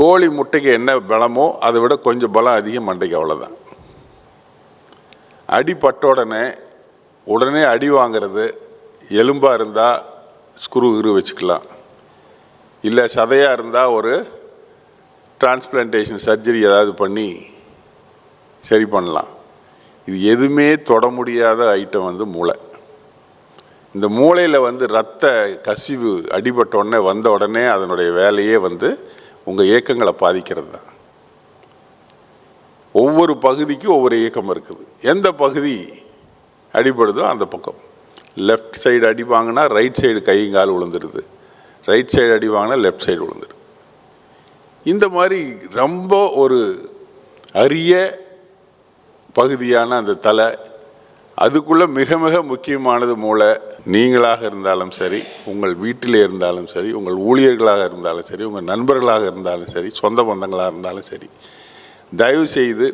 கோழி முட்டைக்கு என்ன பலமோ அதை விட கொஞ்சம் பலம் அதிகம் மண்டைக்கு அவ்வளோதான் அடிப்பட்ட உடனே உடனே அடி வாங்குறது எலும்பாக இருந்தால் ஸ்க்ரூ கிரு வச்சுக்கலாம். இல்லை சதையாக இருந்தால் ஒரு டிரான்ஸ்பிளான்டேஷன் சர்ஜரி ஏதாவது பண்ணி சரி பண்ணலாம். இது எதுவுமே தொட முடியாத ஐட்டம் வந்து மூளை. இந்த மூளையில் வந்து ரத்த கசிவு அடிபட்ட உடனே வந்த உடனே அதனுடைய வேலையே வந்து உங்கள் இயக்கங்களை பாதிக்கிறது தான். ஒவ்வொரு பகுதிக்கும் ஒவ்வொரு இயக்கம் இருக்குது. எந்த பகுதி அடிபடுதோ அந்த பக்கம். லெஃப்ட் சைடு அடி வாங்கினா ரைட் சைடு கையும் விழுந்துடுது ரைட் சைடு அடி வாங்கினா லெஃப்ட் சைடு விழுந்துடுது இந்த மாதிரி ரொம்ப ஒரு அரிய பகுதியான அந்த தலை அதுக்குள்ளே மிக மிக முக்கியமானது மூளை. நீங்களாக இருந்தாலும் சரி உங்கள் வீட்டில் இருந்தாலும் சரி உங்கள் ஊழியர்களாக இருந்தாலும் சரி உங்கள் நண்பர்களாக இருந்தாலும் சரி சொந்த பந்தங்களாக இருந்தாலும் சரி தயவு செய்து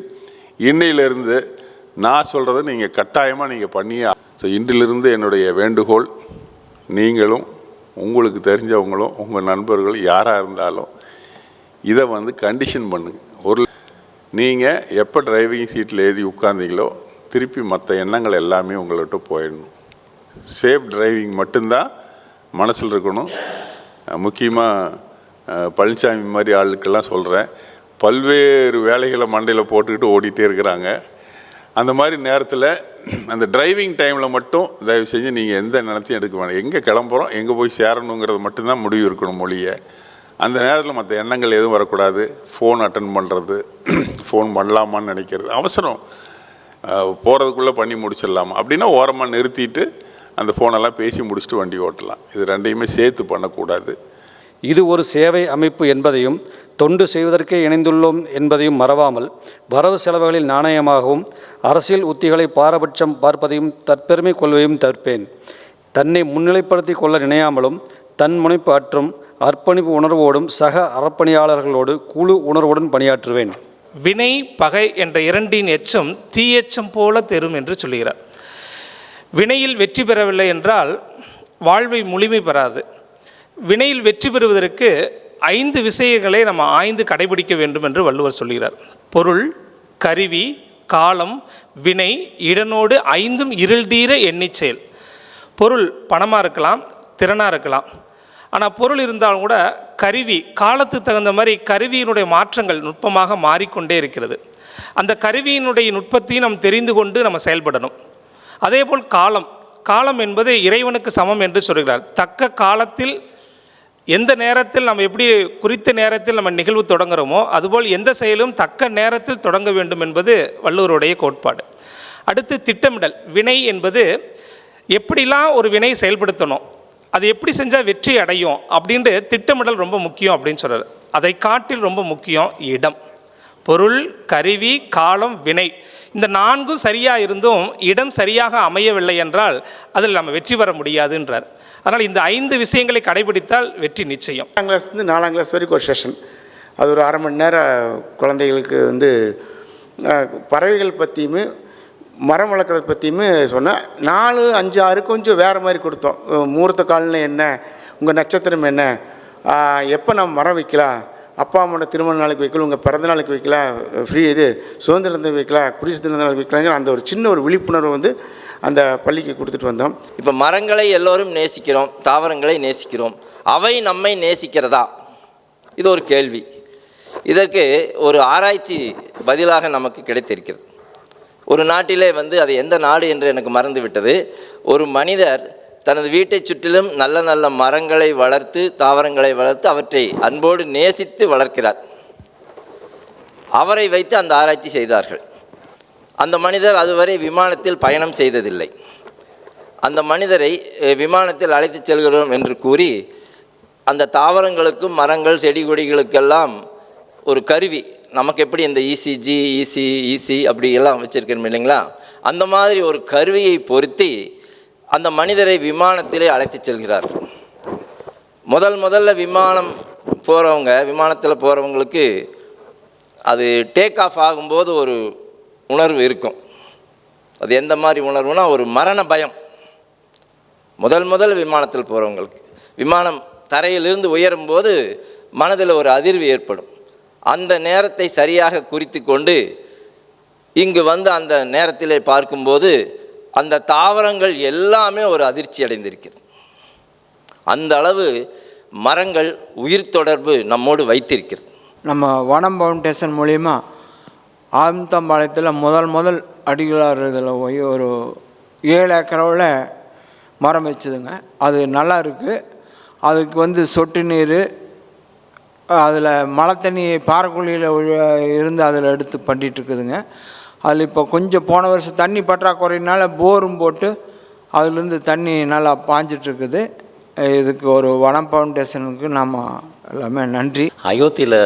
இன்னையிலிருந்து நான் சொல்கிறத நீங்கள் கட்டாயமாக நீங்கள் பண்ணியே ஸோ இன்றிலிருந்து என்னுடைய வேண்டுகோள் நீங்களும் உங்களுக்கு தெரிஞ்சவங்களும் உங்கள் நண்பர்கள் யாராக இருந்தாலும் இதை வந்து கண்டிஷன் பண்ணுங்க. ஒரு நீங்கள் எப்போ டிரைவிங் சீட்டில் ஏறி உட்காந்தீங்களோ திருப்பி மற்ற எண்ணங்கள் எல்லாமே உங்கள்கிட்ட போயிடணும். சேஃப் டிரைவிங் மட்டும்தான் மனசில் இருக்கணும். முக்கியமாக பழனிசாமி மாதிரி ஆளுக்கெல்லாம் சொல்கிறேன் பல்வேறு வேலைகளை மண்டையில் போட்டுக்கிட்டு ஓடிட்டே இருக்கிறாங்க. அந்த மாதிரி நேரத்தில் அந்த டிரைவிங் டைமில் மட்டும் தயவு செஞ்சு நீங்கள் எந்த நிலத்தையும் எடுக்க வேணாம். எங்கே கிளம்புறோம் எங்கே போய் சேரணுங்கிறது மட்டும்தான் முடிவு இருக்கணும் மொழியை. அந்த நேரத்தில் மற்ற எண்ணங்கள் எதுவும் வரக்கூடாது. ஃபோன் அட்டன் பண்ணுறது ஃபோன் பண்ணலாமான்னு நினைக்கிறது அவசரம். போகிறதுக்குள்ளே பண்ணி முடிச்சிடலாமா. அப்படின்னா ஓரமாக நிறுத்திட்டு அந்த ஃபோனெல்லாம் பேசி முடிச்சுட்டு வண்டி ஓட்டலாம். இது ரெண்டையுமே சேர்த்து பண்ணக்கூடாது. இது ஒரு சேவை அமைப்பு என்பதையும் தொண்டு செய்வதற்கே இணைந்துள்ளோம் என்பதையும் மறவாமல் வரவு செலவுகளில் நாணயமாகவும் அரசியல் உத்திகளை பாரபட்சம் பார்ப்பதையும் தற்பெருமை கொள்வையும் தற்பேன் தன்னை முன்னிலைப்படுத்தி கொள்ள நினையாமலும் தன் முனைப்பு அற்றும் அர்ப்பணிப்பு உணர்வோடும் சக அறப்பணியாளர்களோடு குழு உணர்வுடன் பணியாற்றுவேன். வினை பகை என்ற இரண்டின் எச்சம் தீயெச்சம் போல தெரும் என்று சொல்கிறார் வினையில் வெற்றி பெறவில்லை என்றால் வாழ்வை முழுமை பெறாது. வினையில் வெற்றி பெறுவதற்கு ஐந்து விஷயங்களை நம்ம ஆய்ந்து கடைபிடிக்க வேண்டும் என்று வள்ளுவர் சொல்கிறார் பொருள் கருவி காலம் வினை இடனோடு ஐந்தும் இருள்தீர எண்ணிச் செயல். பொருள் பணமாக இருக்கலாம் திறனாக இருக்கலாம். ஆனால் பொருள் இருந்தாலும் கூட கருவி காலத்துக்கு தகுந்த மாதிரி கருவியினுடைய மாற்றங்கள் நுட்பமாக மாறிக்கொண்டே இருக்கிறது. அந்த கருவியினுடைய நுட்பத்தையும் நாம் தெரிந்து கொண்டு நம்ம செயல்படணும். அதேபோல் காலம். காலம் என்பது இறைவனுக்கு சமம் என்று சொல்கிறார். தக்க காலத்தில் எந்த நேரத்தில் நம்ம எப்படி குறித்த நேரத்தில் நம்ம நிகழ்வு தொடங்குறோமோ அதுபோல் எந்த செயலும் தக்க நேரத்தில் தொடங்க வேண்டும் என்பது வள்ளுவருடைய கோட்பாடு. அடுத்து திட்டமிடல். வினை என்பது எப்படிலாம் ஒரு வினை செயல்படுத்தணும்? அது எப்படி செஞ்சால் வெற்றி அடையும் அப்படின்ட்டு திட்டமிடல் ரொம்ப முக்கியம் அப்படின்னு சொல்கிறார் அதை காட்டில் ரொம்ப முக்கியம் இடம். பொருள் கருவி காலம் வினை. இந்த நான்கும் சரியாக இருந்தும் இடம் சரியாக அமையவில்லை என்றால் அதில் நம்ம வெற்றி பெற முடியாதுன்றார். அதனால் இந்த ஐந்து விஷயங்களை கடைபிடித்தால் வெற்றி நிச்சயம். எட்டாம் கிளாஸ்லேருந்து நாலாம் கிளாஸ் வரைக்கும் ஒரு செஷன் அது ஒரு அரை மணி நேரம் குழந்தைகளுக்கு வந்து பறவைகள் பற்றியுமே மரம் வளர்க்குறது பற்றியுமே சொன்னேன் நாலு அஞ்சு ஆறு கொஞ்சம் வேறு மாதிரி கொடுத்தோம். மூர்த்த முகூர்த்த என்ன? உங்கள் நட்சத்திரம் என்ன? எப்போ நம்ம மரம் வைக்கலாம்? அப்பா அம்மாவோட திருமண நாளைக்கு வைக்கலாம் உங்கள் பிறந்த நாளைக்கு வைக்கலாம் ஃப்ரீ இது சுதந்திர தினம் வைக்கலாம் குடிசை தின நாளைக்கு வைக்கலாங்கிற அந்த ஒரு சின்ன ஒரு விழிப்புணர்வு வந்து அந்த பள்ளிக்கு கொடுத்துட்டு வந்தோம். இப்போ மரங்களை எல்லோரும் நேசிக்கிறோம் தாவரங்களை நேசிக்கிறோம். அவை நம்மை நேசிக்கிறதா? இது ஒரு கேள்வி. இதற்கு ஒரு ஆராய்ச்சி பதிலாக நமக்கு கிடைத்திருக்கிறது. ஒரு நாட்டிலே வந்து அது எந்த நாடு என்று எனக்கு மறந்துவிட்டது. ஒரு மனிதர் தனது வீட்டைச் சுற்றிலும் நல்ல நல்ல மரங்களை வளர்த்து தாவரங்களை வளர்த்து அவற்றை அன்போடு நேசித்து வளர்க்கிறார். அவரை வைத்து அந்த ஆராய்ச்சி செய்தார்கள். அந்த மனிதர் அதுவரை விமானத்தில் பயணம் செய்ததில்லை. அந்த மனிதரை விமானத்தில் அழைத்துச் செல்கிறோம் என்று கூறி அந்த தாவரங்களுக்கும் மரங்கள் செடி கொடிகளுக்கெல்லாம் ஒரு கருவி நமக்கு எப்படி இந்த இசிஜி இசி இசி அப்படி எல்லாம் வச்சுருக்கணும் இல்லைங்களா? அந்த மாதிரி ஒரு கருவியை பொருத்தி அந்த மனிதரை விமானத்திலே அழைத்து செல்கிறார். முதல் முதல்ல விமானம் போகிறவங்க விமானத்தில் போகிறவங்களுக்கு அது டேக் ஆஃப் ஆகும்போது ஒரு உணர்வு இருக்கும். அது எந்த மாதிரி உணர்வுனா ஒரு மரண பயம். முதல் முதல் விமானத்தில் போகிறவங்களுக்கு விமானம் தரையிலிருந்து உயரும்போது மனதில் ஒரு அதிர்வு ஏற்படும். அந்த நேரத்தை சரியாக குறித்து கொண்டு இங்கு வந்து அந்த நேரத்திலே பார்க்கும்போது அந்த தாவரங்கள் எல்லாமே ஒரு அதிர்ச்சி அடைந்திருக்கிறது. அந்த அளவு மரங்கள் உயிர் தொடர்பு நம்மோடு வைத்திருக்கிறது. நம்ம வனம் ஃபவுண்டேஷன் மூலிமா ஆமத்தம்பாளையத்தில் முதல் முதல் அடிகளார் இதில் போய் ஒரு ஏழு ஏக்கரவில் மரம் வச்சுதுங்க. அது நல்லா இருக்குது அதுக்கு வந்து சொட்டு நீர் அதில் மழை தண்ணி பாறைக்குழியில் இருந்து அதில் எடுத்து பண்ணிகிட்ருக்குதுங்க அதில் இப்போ கொஞ்சம் போன வருஷம் தண்ணி பற்றாக்குறையினால் போரும் போட்டு அதுலேருந்து தண்ணி நல்லா பாஞ்சிட்ருக்குது இதுக்கு ஒரு வனம் ஃபவுண்டேஷனுக்கு நம்ம எல்லாமே நன்றி. அயோத்தியில்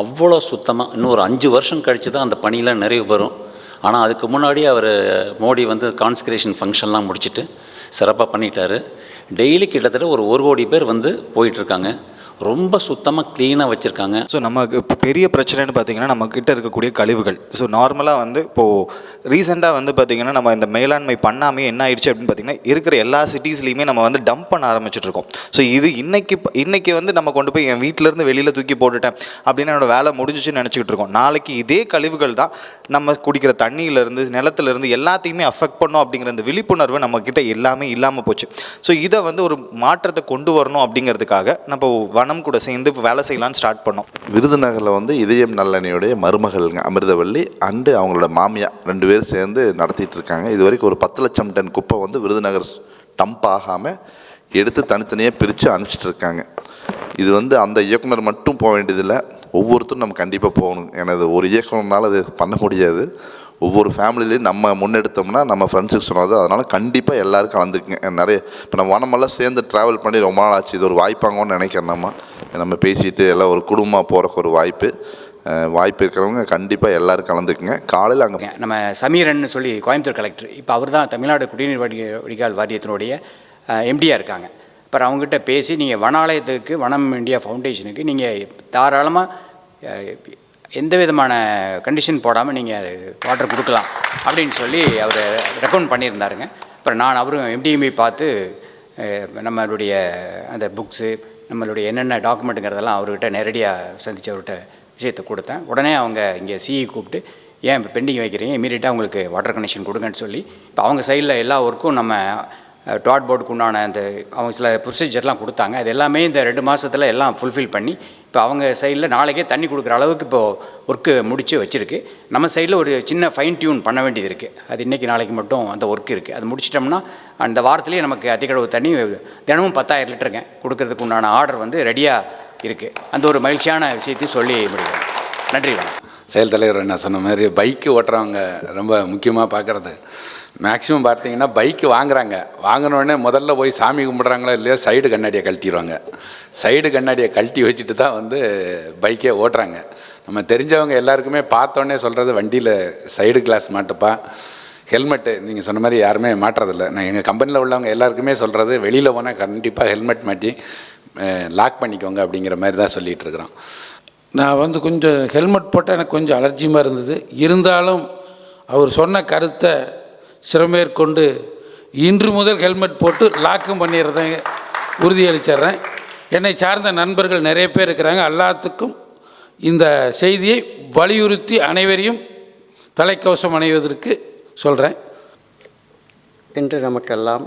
அவ்வளோ சுத்தமாக இன்னும் ஒரு அஞ்சு வருஷம் கழித்து தான் அந்த பணியெலாம் நிறைவு பெறும். ஆனால் அதுக்கு முன்னாடி அவர் மோடி வந்து கான்ஸ்கிரேஷன் ஃபங்க்ஷன்லாம் முடிச்சுட்டு சிறப்பாக பண்ணிட்டார். டெய்லி கிட்டத்தட்ட ஒரு ஒரு கோடி பேர் வந்து போயிட்டுருக்காங்க. ரொம்ப சுத்தமாக க்ளீனாக வச்சுருக்காங்க. ஸோ நமக்கு இப்போ பெரிய பிரச்சனைன்னு பார்த்தீங்கன்னா நம்மக்கிட்ட இருக்கக்கூடிய கழிவுகள். ஸோ நார்மலாக வந்து இப்போது ரீசெண்டாக வந்து பார்த்திங்கன்னா நம்ம இந்த மேலாண்மை பண்ணாமே என்ன ஆயிடுச்சு அப்படின்னு பார்த்தீங்கன்னா இருக்கிற எல்லா சிட்டிஸ்லையுமே நம்ம வந்து டம்ப் பண்ண ஆரம்பிச்சிட்ருக்கோம் ஸோ இது இன்னைக்கு இன்னைக்கு வந்து நம்ம கொண்டு போய் என் வீட்டிலேருந்து வெளியில் தூக்கி போட்டுட்டேன் அப்படின்னு என்னோடய வேலை முடிஞ்சிச்சுன்னு நினச்சிக்கிட்டு இருக்கோம். நாளைக்கு இதே கழிவுகள் தான் நம்ம குடிக்கிற தண்ணியிலேருந்து நிலத்துலேருந்து எல்லாத்தையுமே அஃபெக்ட் பண்ணோம் அப்படிங்கிற அந்த விழிப்புணர்வு நம்மக்கிட்ட எல்லாமே இல்லாமல் போச்சு. ஸோ இதை வந்து ஒரு மாற்றத்தை கொண்டு வரணும் அப்படிங்கிறதுக்காக நம்ம பணம் கூட சேர்ந்து இப்போ வேலை செய்யலாம்னு ஸ்டார்ட் பண்ணோம். விருதுநகரில் வந்து இதயம் நல்லெண்ணையுடைய மருமகள்ங்க அமிர்தவள்ளி அண்டு அவங்களோட மாமியா ரெண்டு பேரும் சேர்ந்து நடத்திட்டு இருக்காங்க. இது வரைக்கும் ஒரு பத்து லட்சம் டன் குப்பை வந்து விருதுநகர் டம்ப் ஆகாமல் எடுத்து தனித்தனியாக பிரித்து அனுப்பிச்சிட்டு இருக்காங்க. இது வந்து அந்த இயக்குனர் மட்டும் போக வேண்டியதில்லை. ஒவ்வொருத்தரும் நம்ம கண்டிப்பாக போகணும். ஏன்னா இது ஒரு இயக்குனர்னால அது பண்ண முடியாது. ஒவ்வொரு ஃபேமிலிலையும் நம்ம முன்னெடுத்தோம்னா நம்ம ஃப்ரெண்ட்ஸுக்கு சொன்னது அதனால் கண்டிப்பாக எல்லோரும் கலந்துக்குங்க. நிறைய இப்போ நம்ம வனமெல்லாம் சேர்ந்து ட்ராவல் பண்ணி ரொம்ப நாள் ஆச்சு. இது ஒரு வாய்ப்பாங்கன்னு நினைக்கிறேன் நம்ம. நம்ம பேசிட்டு எல்லாம் ஒரு குடும்பமாக போகிறக்கு ஒரு வாய்ப்பு. வாய்ப்பு இருக்கிறவங்க கண்டிப்பாக எல்லோரும் கலந்துக்குங்க. காலையில் அங்கே நம்ம சமீரன் சொல்லி கோயம்புத்தூர் கலெக்டர் இப்போ அவர் தான் தமிழ்நாடு குடிநீர் வடி வடிகால் வாரியத்தினுடைய எம்டியாக இருக்காங்க. அப்புறம் அவங்ககிட்ட பேசி நீங்கள் வனாலயத்துக்கு வனம் இந்தியா ஃபவுண்டேஷனுக்கு நீங்கள் தாராளமாக எந்த விதமான கண்டிஷன் போடாமல் நீங்கள் வாட்டர் கொடுக்கலாம் அப்படின்னு சொல்லி அவர் ரெக்கமெண்ட் பண்ணியிருந்தாருங்க. அப்புறம் நான் அவரும் எம்டிஎம்ஐ பார்த்து நம்மளுடைய அந்த புக்ஸு நம்மளுடைய என்னென்ன டாக்குமெண்ட்டுங்கிறதெல்லாம் அவர்கிட்ட நேரடியாக சந்தித்து அவர்கிட்ட விஷயத்தை கொடுத்தேன். உடனே அவங்க இங்கே சிஇ கூப்பிட்டு ஏன் இப்போ பெண்டிங் வைக்கிறீங்க? இமீடியட்டாக உங்களுக்கு வாட்டர் கனெக்ஷன் கொடுங்கன்னு சொல்லி இப்போ அவங்க சைடில் எல்லா ஒர்க்கும் நம்ம டாட் போர்டுக்கு உண்டான அந்த அவங்க சில ப்ரொசீஜர்லாம் கொடுத்தாங்க. அது எல்லாமே இந்த ரெண்டு மாதத்தில் எல்லாம் ஃபுல்ஃபில் பண்ணி இப்போ அவங்க சைடில் நாளைக்கே தண்ணி கொடுக்குற அளவுக்கு இப்போது ஒர்க்கு முடித்து வச்சுருக்கு. நம்ம சைடில் ஒரு சின்ன ஃபைன் டியூன் பண்ண வேண்டியது இருக்குது அது இன்றைக்கி நாளைக்கு மட்டும் அந்த ஒர்க் இருக்குது அது முடிச்சிட்டோம்னா அந்த வாரத்துலேயே நமக்கு அதிகளவு தண்ணி தினமும் பத்தாயிரம் லிட்டருங்க கொடுக்கறதுக்கு உண்டான ஆர்டர் வந்து ரெடியாக இருக்குது அந்த ஒரு மகிழ்ச்சியான விஷயத்தையும் சொல்லி முடியும் நன்றி செயல் தலைவர் என்ன சொன்ன மாதிரி பைக்கு ஓட்டுறவங்க ரொம்ப முக்கியமாக பார்க்குறது. மேக்ஸிமம் பார்த்தீங்கன்னா பைக்கு வாங்குறாங்க. வாங்கினோடனே முதல்ல போய் சாமி கும்பிட்றாங்களோ இல்லையோ சைடு கண்ணாடியை கழட்டிடுவாங்க சைடு கண்ணாடியை கழட்டி வச்சுட்டு தான் வந்து பைக்கே ஓட்டுறாங்க. நம்ம தெரிஞ்சவங்க எல்லாருக்குமே பார்த்தோன்னே சொல்கிறது வண்டியில் சைடு கிளாஸ் மாட்டுப்பா. ஹெல்மெட்டு நீங்கள் சொன்ன மாதிரி யாருமே மாட்டுறதில்ல. நான் எங்கள் கம்பெனியில் உள்ளவங்க எல்லாருக்குமே சொல்கிறது வெளியில் போனால் கண்டிப்பாக ஹெல்மெட் மாட்டி லாக் பண்ணிக்கோங்க அப்படிங்கிற மாதிரி தான் சொல்லிகிட்டு இருக்கிறோம். நான் வந்து கொஞ்சம் ஹெல்மெட் போட்டால் எனக்கு கொஞ்சம் அலர்ஜியமாக இருந்தது. இருந்தாலும் அவர் சொன்ன கருத்தை சிறமேற்கொண்டு இன்று முதல் ஹெல்மெட் போட்டு லாக்கும் பண்ணிடுறதை உறுதியளிச்சிட்றேன். என்னை சார்ந்த நண்பர்கள் நிறைய பேர் இருக்கிறாங்க. எல்லாத்துக்கும் இந்த செய்தியை வலியுறுத்தி அனைவரையும் தலைக்கவசம் அணிவதற்கு சொல்கிறேன் இன்று நமக்கெல்லாம்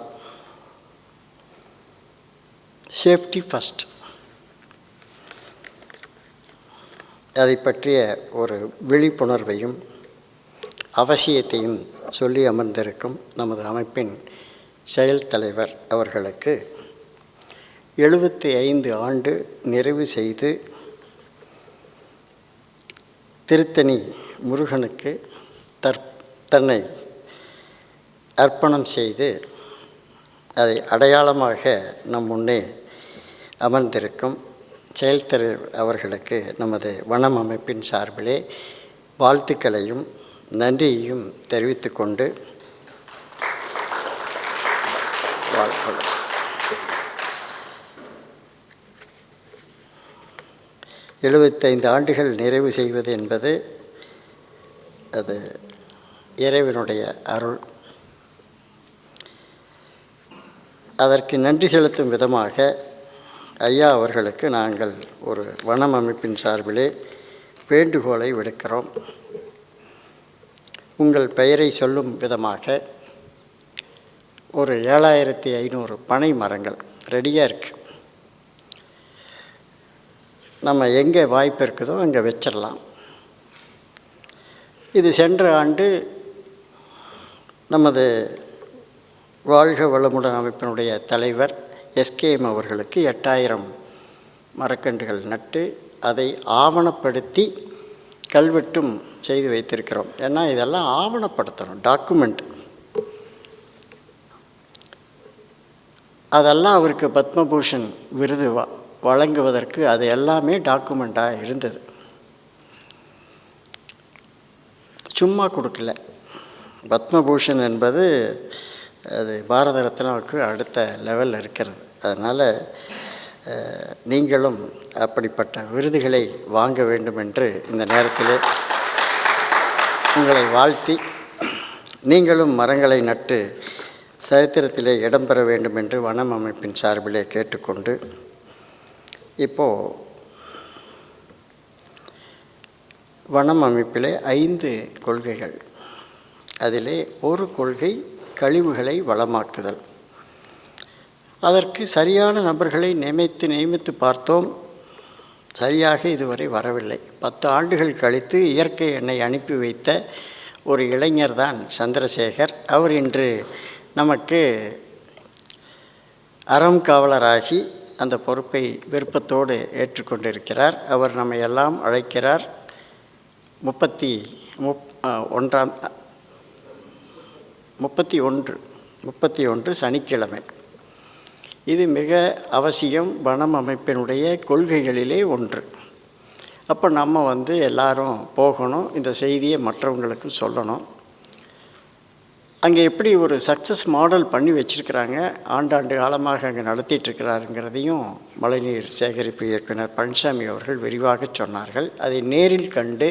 சேஃப்டி ஃபஸ்ட் அதை பற்றிய ஒரு விழிப்புணர்வையும் அவசியத்தையும் சொல்லி அமர்ந்திருக்கும் நமது அமைப்பின் செயல் தலைவர் அவர்களுக்கு எழுபத்தி ஐந்து ஆண்டு நிறைவு செய்து திருத்தணி முருகனுக்கு தற் தன்னை அர்ப்பணம் செய்து அதை அடையாளமாக நம் முன்னே அமர்ந்திருக்கும் செயல்தலைவர் அவர்களுக்கு நமது வனம் அமைப்பின் சார்பிலே வாழ்த்துக்களையும் நன்றியையும் தெரிவித்துக்கொண்டு வாழ்த்துக்கள் எழுபத்தைந்து ஆண்டுகள் நிறைவு செய்வது என்பது அது இறைவனுடைய அருள். அதற்கு நன்றி செலுத்தும் விதமாக ஐயா அவர்களுக்கு நாங்கள் ஒரு வனம் அமைப்பின் சார்பிலே வேண்டுகோளை விடுக்கிறோம். உங்கள் பெயரை சொல்லும் விதமாக ஒரு ஏழாயிரத்தி ஐநூறு பனை மரங்கள் ரெடியாக இருக்குது நம்ம எங்கே வாய்ப்பு இருக்குதோ அங்கே வச்சிடலாம். இது சென்ற ஆண்டு நமது வாழ்க வளமுடன் அமைப்பினுடைய தலைவர் எஸ்கேஎம் அவர்களுக்கு எட்டாயிரம் மரக்கன்றுகள் நட்டு அதை ஆவணப்படுத்தி கல்வெட்டும் செய்து வைத்திருக்கிறோம். ஏன்னா இதெல்லாம் ஆவணப்படுத்தணும் டாக்குமெண்ட் அதெல்லாம் அவருக்கு பத்மபூஷன் விருது வ வழங்குவதற்கு அது எல்லாமே டாக்குமெண்ட்டாக இருந்தது. சும்மா கொடுக்கல. பத்மபூஷன் என்பது அது பாரத ரத்னாவுக்கு அடுத்த லெவலில் இருக்கிறது. அதனால் நீங்களும் அப்படிப்பட்ட விருதுகளை வாங்க வேண்டும் என்று இந்த நேரத்தில் உங்களை வாழ்த்தி நீங்களும் மரங்களை நட்டு சரித்திரத்திலே இடம்பெற வேண்டும் என்று வனம் அமைப்பின் சார்பிலே கேட்டுக்கொண்டு இப்போது வனம் அமைப்பிலே ஐந்து கொள்கைகள். அதிலே ஒரு கொள்கை கழிவுகளை வளமாக்குதல். அதற்கு சரியான நபர்களை நியமித்து நியமித்து பார்த்தோம். சரியாக இதுவரை வரவில்லை. பத்து ஆண்டுகள் கழித்து இயற்கை என்னை அனுப்பி வைத்த ஒரு இளைஞர் தான் சந்திரசேகர். அவர் இன்று நமக்கு அறம் காவலராகி அந்த பொறுப்பை விருப்பத்தோடு ஏற்றுக்கொண்டிருக்கிறார். அவர் நம்மை எல்லாம் அழைக்கிறார். முப்பத்தி முப் ஒன்றாம் முப்பத்தி ஒன்று முப்பத்தி ஒன்று சனிக்கிழமை. இது மிக அவசியம் வனம் அமைப்பினுடைய கொள்கைகளிலே ஒன்று. அப்போ நம்ம வந்து எல்லாரும் போகணும் இந்த செய்தியை மற்றவங்களுக்கு சொல்லணும். அங்கே எப்படி ஒரு சக்ஸஸ் மாடல் பண்ணி வச்சுருக்கிறாங்க ஆண்டாண்டு காலமாக அங்கே நடத்திட்டுருக்கிறாருங்கிறதையும் மழைநீர் சேகரிப்பு இயக்குனர் பழனிசாமி அவர்கள் விரிவாக சொன்னார்கள். அதை நேரில் கண்டு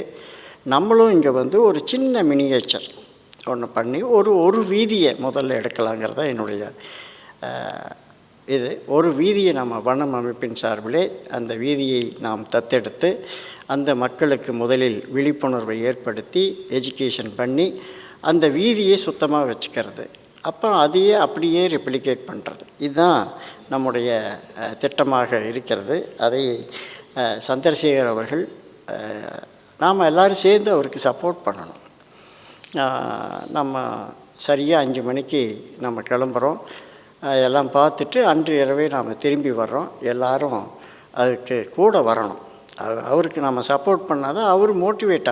நம்மளும் இங்கே வந்து ஒரு சின்ன மினியேச்சர் ஒன்று பண்ணி ஒரு ஒரு வீதியை முதல்ல எடுக்கலாங்கிறத என்னுடைய இது ஒரு வீதியை நம்ம வனம் அமைப்பின் சார்பிலே அந்த வீதியை நாம் தத்தெடுத்து அந்த மக்களுக்கு முதலில் விழிப்புணர்வை ஏற்படுத்தி எஜுகேஷன் பண்ணி அந்த வீதியை சுத்தமாக வச்சுக்கிறது. அப்புறம் அதையே அப்படியே ரெப்ளிகேட் பண்ணுறது இதுதான் நம்முடைய திட்டமாக இருக்கிறது. அதை சந்திரசேகர் அவர்கள் நாம் எல்லோரும் சேர்ந்து அவருக்கு சப்போர்ட் பண்ணணும். நம்ம சரியாக அஞ்சு மணிக்கு நம்ம கிளம்புறோம். எல்லாம் பார்த்துட்டு அன்று இரவே நாம் திரும்பி வர்றோம். எல்லாரும் அதுக்கு கூட வரணும். அவருக்கு நம்ம சப்போர்ட் பண்ணாதான் அவர் மோட்டிவேட்